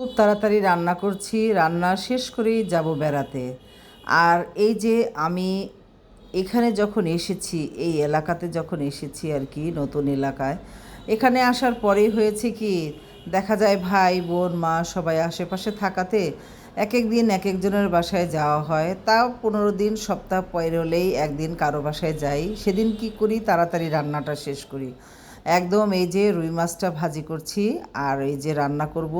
খুব তাড়াতাড়ি রান্না করছি, রান্না শেষ করেই যাব বেড়াতে। আর এই যে আমি এখানে যখন এসেছি, এই এলাকাতে যখন এসেছি আর কি, নতুন এলাকায়, এখানে আসার পরেই হয়েছে কি, দেখা যায় ভাই, বোন, মা সবাই আশেপাশে থাকাতে এক এক দিন এক একজনের বাসায় যাওয়া হয়। তাও পনেরো দিন, সপ্তাহ পরে হলেই একদিন কারও বাসায় যাই। সেদিন কি করি, তাড়াতাড়ি রান্নাটা শেষ করি। একদম এই যে রুই মাছটা ভাজি করছি আর এই যে রান্না করব।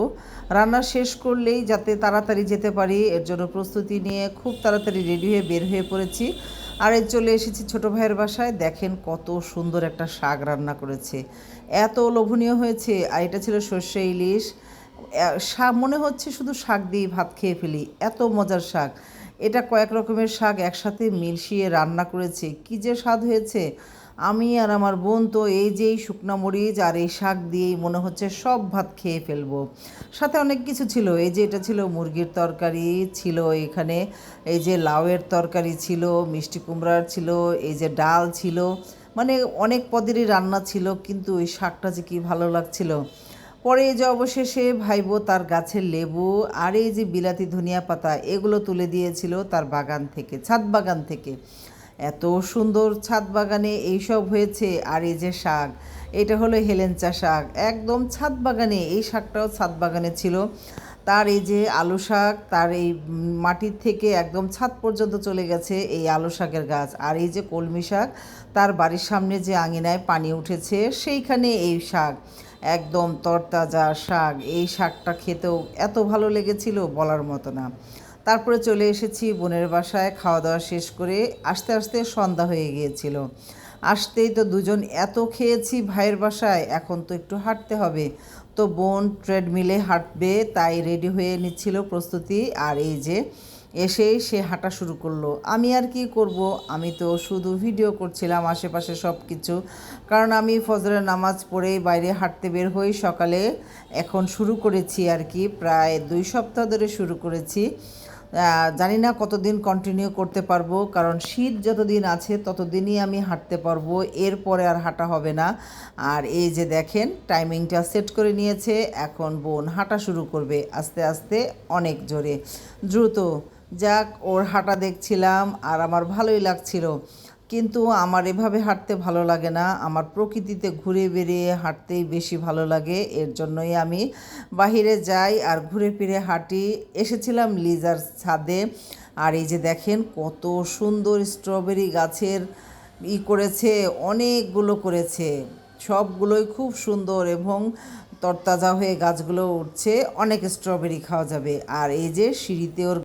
রান্না শেষ করলেই যাতে তাড়াতাড়ি যেতে পারি, এর জন্য প্রস্তুতি নিয়ে খুব তাড়াতাড়ি রেডি হয়ে বের হয়ে পড়েছি। আর এই চলে এসেছি ছোট ভাইয়ের বাসায়, দেখেন কত সুন্দর একটা শাক রান্না করেছে। এত লোভনীয় হয়েছে, আর এটা ছিল সর্ষে ইলিশ। শাক মনে হচ্ছে শুধু শাক দিয়ে ভাত খেয়ে ফেলি, এত মজার শাক। এটা কয়েক রকমের শাক একসাথে মিশিয়ে রান্না করেছে, কি যে স্বাদ হয়েছে। আমি আর আমার বোন তো এই যে এই শুকনা মরিচ আর এই শাক দিয়েই মনে হচ্ছে সব ভাত খেয়ে ফেলব। সাথে অনেক কিছু ছিল, এই যে এটা ছিল মুরগির তরকারি ছিল, এখানে এই যে লাউয়ের তরকারি ছিল, মিষ্টি কুমড়ার ছিল, এই যে ডাল ছিল মানে অনেক পদেরই রান্না ছিল, কিন্তু ওই শাকটা যে কি ভালো লাগছিল। পরে যে অবশেষে ভাইবো তার গাছের লেবু আর এই যে বিলাতি ধনিয়া পাতা, এগুলো তুলে দিয়েছিল তার বাগান থেকে, ছাদ বাগান থেকে। এত সুন্দর ছাদ বাগানে এইসব হয়েছে আর এই যে শাক, এটা হলো হেলেঞ্চা শাক। একদম ছাদ বাগানে, এই শাকটাও ছাদ বাগানে ছিল। তার এই যে আলু শাক, তার এই মাটির থেকে একদম ছাদ পর্যন্ত চলে গেছে এই আলু শাকের গাছ। আর এই যে কলমি শাক, তার বাড়ির সামনে যে আঙিনায় পানি উঠেছে, সেইখানে এই শাক। একদম তরতাজা শাক। এই শাকটা খেতেও এত ভালো লেগেছিল বলার মতো না। তারপরে চলে এসেছি বোনের বাসায় খাওয়া দাওয়া শেষ করে আস্তে আস্তে সন্ধ্যা হয়ে গিয়েছিল। আসতেই তো দুজন এত খেয়েছি ভাইয়ের বাসায়, এখন তো একটু হাঁটতে হবে। তো বোন ট্রেডমিলে হাঁটবে, তাই রেডি হয়ে নিচ্ছিল প্রস্তুতি। আর এই যে এসেই সে হাঁটা শুরু করল। আমি আর কি করব? আমি তো শুধু ভিডিও করছিলাম আশেপাশে সব কিছু কারণ আমি ফজরের নামাজ পড়েই বাইরে হাঁটতে বের হই সকালে। এখন শুরু করেছি আর কি, প্রায় দুই সপ্তাহ ধরে শুরু করেছি। জানি না কতদিন কন্টিনিউ করতে পারব, কারণ শীত যতদিন আছে ততদিনই আমি হাঁটতে পারব, এরপরে আর হাঁটা হবে না। আর এই যে দেখেন টাইমিংটা সেট করে নিয়েছে, এখন বোন হাঁটা শুরু করবে আস্তে আস্তে অনেক জোরে। দ্রুত যাক, ওর হাঁটা দেখছিলাম আর আমার ভালোই লাগছিল। কিন্তু আমার এভাবে হাঁটতে ভালো লাগে না। আমার প্রকৃতিতে ঘুরে বেরিয়ে হাঁটতেই বেশি ভালো লাগে। এর জন্যই আমি বাহিরে যাই আর ঘুরে ফিরে হাঁটি। এসেছিলাম লিজার ছাদে। আর এই যে দেখেন কত সুন্দর স্ট্রবেরি গাছের ই করেছে, অনেকগুলো করেছে। সবগুলোই খুব সুন্দর এবং তরতাজা হয়ে গাছগুলো উঠছে। অনেক স্ট্রবেরি খাওয়া যাবে। আর এই যে সিঁড়িতে ওর